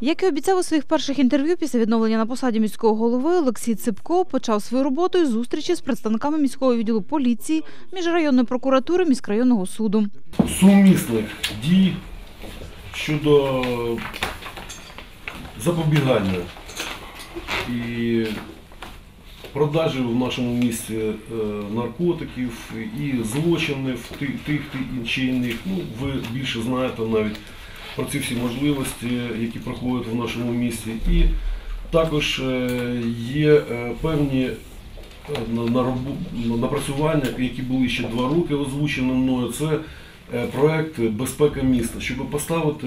Як і обіцяв у своїх перших інтерв'ю після відновлення на посаді міського голови, Олексій Ципко почав свою роботу із зустрічі з представниками міського відділу поліції, міжрайонної прокуратури, міськрайонного суду. сумісних дій щодо запобігання і продажі в нашому місті е, наркотиків і злочинів тих, тих чи інших. Ну, ви більше знаєте навіть про ці всі можливості, які проходять в нашому місті. І також е, є е, певні е, напрацювання, які були ще два роки озвучені мною. Це проект Безпека міста, щоб поставити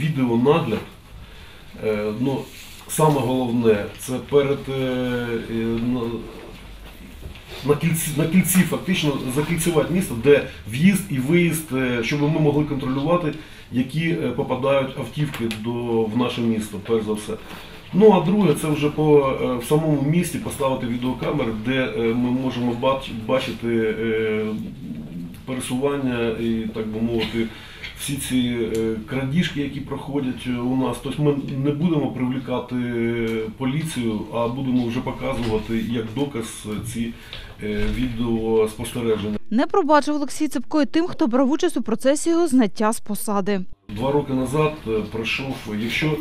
відеонагляд. Ну, саме головне, це перед на- кільці, на кільці фактично закільцювати місто, де в'їзд і виїзд, щоб ми могли контролювати, які е, попадають автівки до, в наше місто, перш за все. Ну а друге, це вже по е, в самому місті поставити відеокамери, де е, ми можемо бачити пересування і так би мовити. Всі ці е, крадіжки, які проходять у нас, тобто ми не будемо привлікати е, поліцію, а будемо вже показувати як доказ ці е, відеоспостереження. Не пробачив Олексій Ципко і тим, хто брав участь у процесі його зняття з посади. Два роки назад пройшов, якщо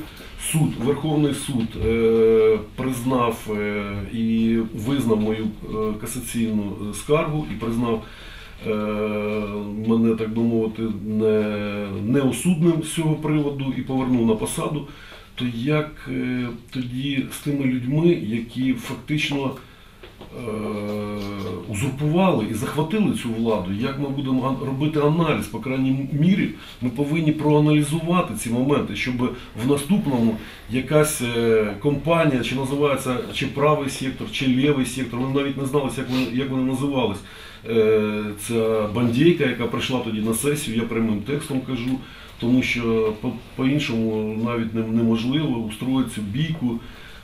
суд, Верховний суд признав і визнав мою касаційну скаргу і признав мене, так би мовити, не, неосудним з цього приводу і повернув на посаду, то як е, тоді з тими людьми, які фактично е, узурпували і захватили цю владу, як ми будемо робити аналіз, по крайній мірі, ми повинні проаналізувати ці моменти, щоб в наступному якась е, компанія, чи називається чи правий сектор, чи лівий сектор, ми навіть не знали, як вони, як вони називались. Е, Ця бандійка, яка прийшла тоді на сесію, я прямим текстом кажу, тому що по- по-іншому навіть не- неможливо устроїти цю бійку,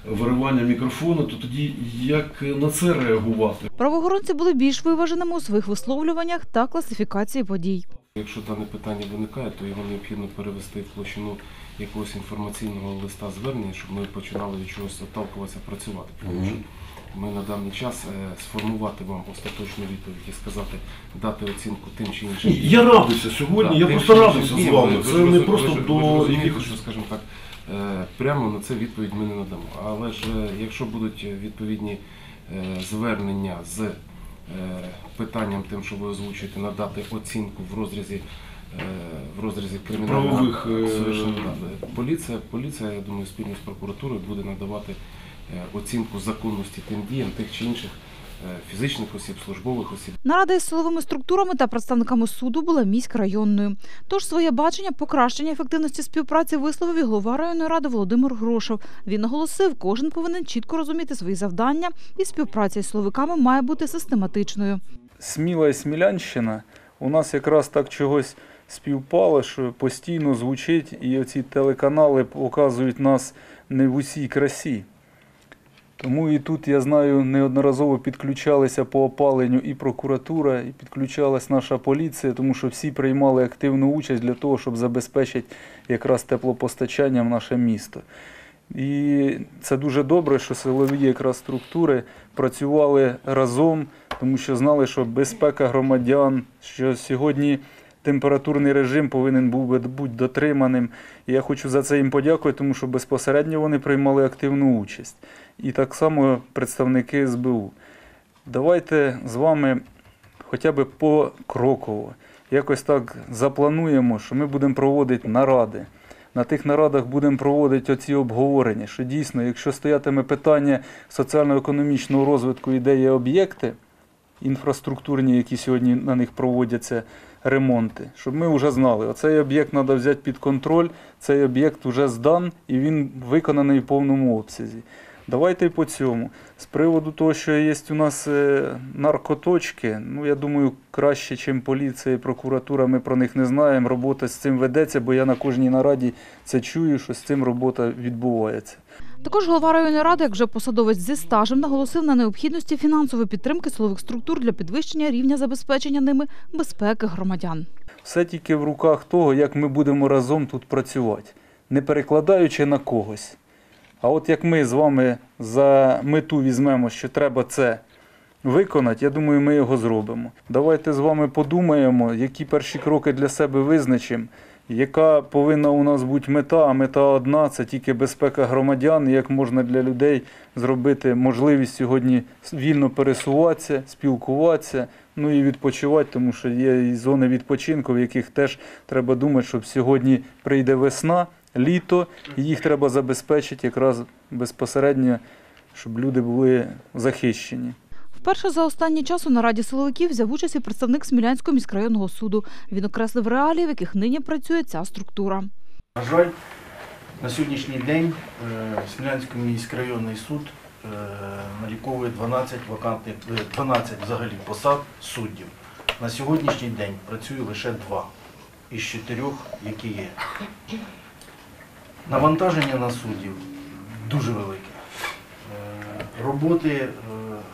виривання мікрофону, то тоді як на це реагувати? Правоохоронці були більш виваженими у своїх висловлюваннях та класифікації подій. Якщо дане питання виникає, то його необхідно перевести в площину якогось інформаційного листа звернення, щоб ми починали від чогось отталкуватися, працювати. Тому що ми на даний час е, сформувати вам остаточну відповідь і сказати, дати оцінку тим чи іншим. Я радився сьогодні, я просто радився з вами. Це не просто до якихось. скажімо так, е, прямо на це відповідь ми не надамо. Але ж е, якщо будуть відповідні звернення з питанням тим, що ви озвучуєте, надати оцінку в розрізі е, в розрізі кримінальних е, поліція, поліція, я думаю, спільно з прокуратурою буде надавати е, оцінку законності тим діям тих чи інших е, фізичних осіб, службових осіб. Нарада із силовими структурами та представниками суду була міськрайонною. Тож своє бачення покращення ефективності співпраці висловив і голова районної ради Володимир Грошев. Він наголосив, кожен повинен чітко розуміти свої завдання, і співпраця із силовиками має бути систематичною. Сміла і Смілянщина у нас якраз так чогось співпало, що постійно звучить, і оці телеканали показують нас не в усій красі. Тому і тут, я знаю, неодноразово підключалися по опаленню і прокуратура, і підключалась наша поліція, тому що всі приймали активну участь для того, щоб забезпечити якраз теплопостачання в наше місто. І це дуже добре, що силові якраз структури працювали разом, тому що знали, що безпека громадян, що сьогодні температурний режим повинен був бути дотриманим. І я хочу за це їм подякувати, тому що безпосередньо вони приймали активну участь. І так само представники СБУ. Давайте з вами хоча б покроково якось так заплануємо, що ми будемо проводити наради. На тих нарадах будемо проводити оці обговорення, що дійсно, якщо стоятиме питання соціально-економічного розвитку, і де є об'єкти інфраструктурні, які сьогодні на них проводяться ремонти, щоб ми вже знали, оцей об'єкт треба взяти під контроль, цей об'єкт вже здан і він виконаний в повному обсязі. Давайте і по цьому. З приводу того, що є у нас е, наркоточки, ну я думаю, краще, ніж поліція і прокуратура, ми про них не знаємо. Робота з цим ведеться, бо я на кожній нараді це чую, що з цим робота відбувається. Також голова районної ради, як вже посадовець зі стажем, наголосив на необхідності фінансової підтримки силових структур для підвищення рівня забезпечення ними безпеки громадян. Все тільки в руках того, як ми будемо разом тут працювати. не перекладаючи на когось. А от як ми з вами за мету візьмемо, що треба це виконати, я думаю, ми його зробимо. Давайте з вами подумаємо, які перші кроки для себе визначимо, яка повинна у нас бути мета, а мета одна це тільки безпека громадян, як можна для людей зробити можливість сьогодні вільно пересуватися, спілкуватися, ну і відпочивати, тому що є і зони відпочинку, в яких теж треба думати, щоб сьогодні прийде весна, літо, і їх треба забезпечити якраз безпосередньо, щоб люди були захищені. Вперше за останній час у нараді силовиків взяв участь і представник Смілянського міськрайонного суду. Він окреслив реалії, в яких нині працює ця структура. На жаль, на сьогоднішній день е, Смілянський міськрайонний суд е, наліковує 12 вакантних, е, 12 взагалі посад суддів. На сьогоднішній день працює лише два із чотирьох, які є. Навантаження на суддів дуже велике. Е, Роботи е,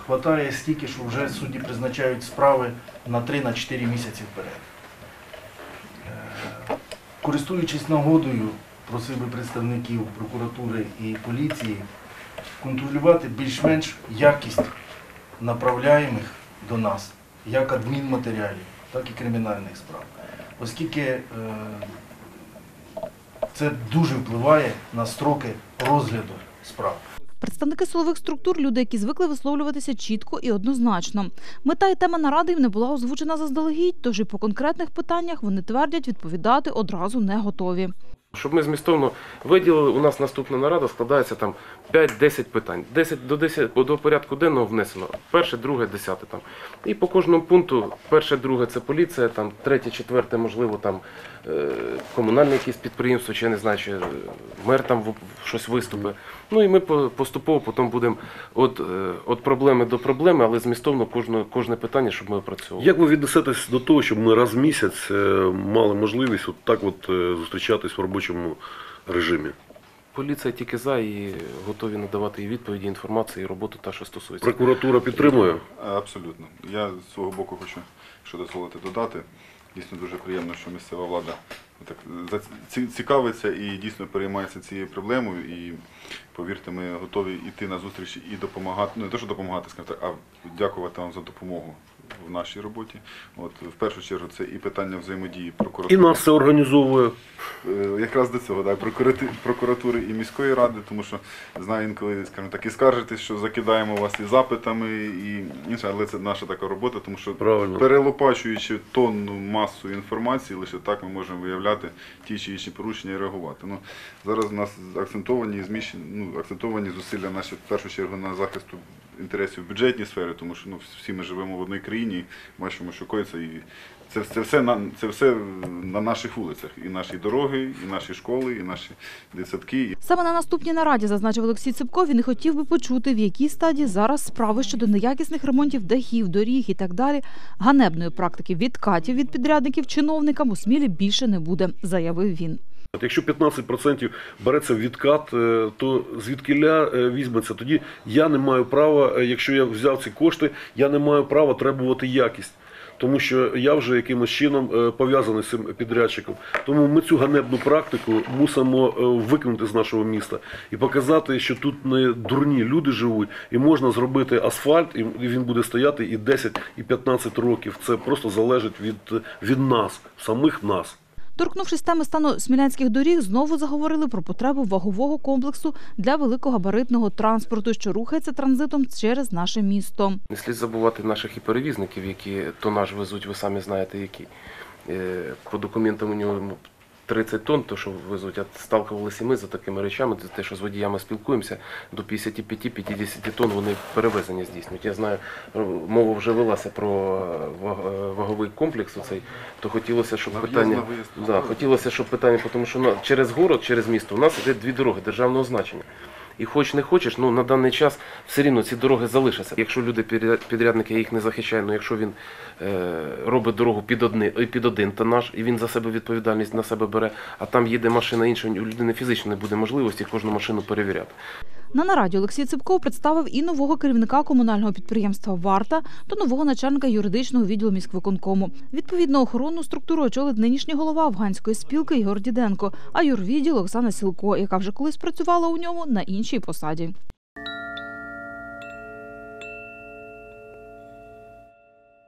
хватає стільки, що вже судді призначають справи на 3-4 місяці вперед. Е, Користуючись нагодою, просив би представників прокуратури і поліції контролювати більш-менш якість направляємих до нас, як адмінматеріалів, так і кримінальних справ. Оскільки е, це дуже впливає на строки розгляду справ. Представники силових структур люди, які звикли висловлюватися чітко і однозначно. Мета і тема наради їм не була озвучена заздалегідь, тож і по конкретних питаннях вони твердять, відповідати одразу не готові. Щоб ми змістовно виділили, у нас наступна нарада складається там 5-10 питань. 10 до 10 до порядку денного внесено. Перше, друге, десяте там. І по кожному пункту, перше, друге це поліція, там третє, четверте, можливо, там е, комунальне якесь підприємство, чи я не знаю, чи е, мер там щось виступить. Ну і ми поступово потім будемо від, е, від проблеми до проблеми, але змістовно кожне, кожне питання, щоб ми опрацьовували. Як ви віднесетесь до того, щоб ми раз в місяць е, мали можливість от так от е, зустрічатись в робочому режимі? Поліція тільки за і готові надавати і відповіді, інформацію, і роботу та, що стосується. Прокуратура підтримує? Абсолютно. Я з свого боку хочу, що дозволити додати. Дійсно дуже приємно, що місцева влада так цікавиться і дійсно переймається цією проблемою. І повірте, ми готові йти на зустріч і допомагати. Ну не те, що допомагати, скажімо так, а дякувати вам за допомогу в нашій роботі. От в першу чергу це і питання взаємодії прокуратури. І нас це організовує. Е, Якраз до цього, так, прокуратури і міської ради, тому що знаю інколи, скажімо так, і скаржитесь, що закидаємо вас і запитами, і інше, але це наша така робота, тому що Правильно. перелопачуючи тонну масу інформації, лише так ми можемо виявляти ті чи інші порушення і реагувати. Ну, зараз у нас акцентовані зміщені, ну, акцентовані зусилля наші в першу чергу на захисту інтересів в бюджетній сфері, тому що ну, всі ми живемо в одній країні, бачимо, що коїться, і це, це, все на, це все на наших вулицях. І наші дороги, і наші школи, і наші дитсадки. Саме на наступній нараді, зазначив Олексій Ципко, він хотів би почути, в якій стадії зараз справи щодо неякісних ремонтів дахів, доріг і так далі. Ганебної практики відкатів від підрядників чиновникам у Смілі більше не буде, заявив він. От Якщо 15% береться в відкат, е, то звідкиля е, візьметься? Тоді я не маю права, е, якщо я взяв ці кошти, я не маю права требувати якість. Тому що я вже якимось чином пов'язаний з цим підрядчиком. Тому ми цю ганебну практику мусимо викинути з нашого міста і показати, що тут не дурні люди живуть, і можна зробити асфальт, і він буде стояти і 10, і 15 років. Це просто залежить від, від нас, самих нас. Торкнувшись теми стану смілянських доріг, знову заговорили про потребу вагового комплексу для великогабаритного транспорту, що рухається транзитом через наше місто. Не слід забувати наших і перевізників, які тонаж везуть, ви самі знаєте які. Е, По документам у нього 30 тонн, то що везуть, а сталкувалися ми за такими речами, за те, що з водіями спілкуємося, до 55-50 тонн вони перевезення здійснюють. Я знаю, е, мова вже велася про е, е, ваговий комплекс оцей, то хотілося, щоб питання... Да, хотілося, щоб питання, тому що через город, через місто у нас йде дві дороги державного значення. І хоч не хочеш, ну на даний час все рівно ці дороги залишаться. Якщо люди підрядники їх не захищають, ну якщо він е, робить дорогу під одни, е, під один тонаж, і він за себе відповідальність на себе бере, а там їде машина інша, у людини фізично не буде можливості кожну машину перевіряти. На нараді Олексій Ципков представив і нового керівника комунального підприємства Варта та нового начальника юридичного відділу міськвиконкому. Відповідно, охоронну структуру очолить нинішній голова афганської спілки Ігор Діденко, а юрвідділ Оксана Сілко, яка вже колись працювала у ньому на іншій посаді.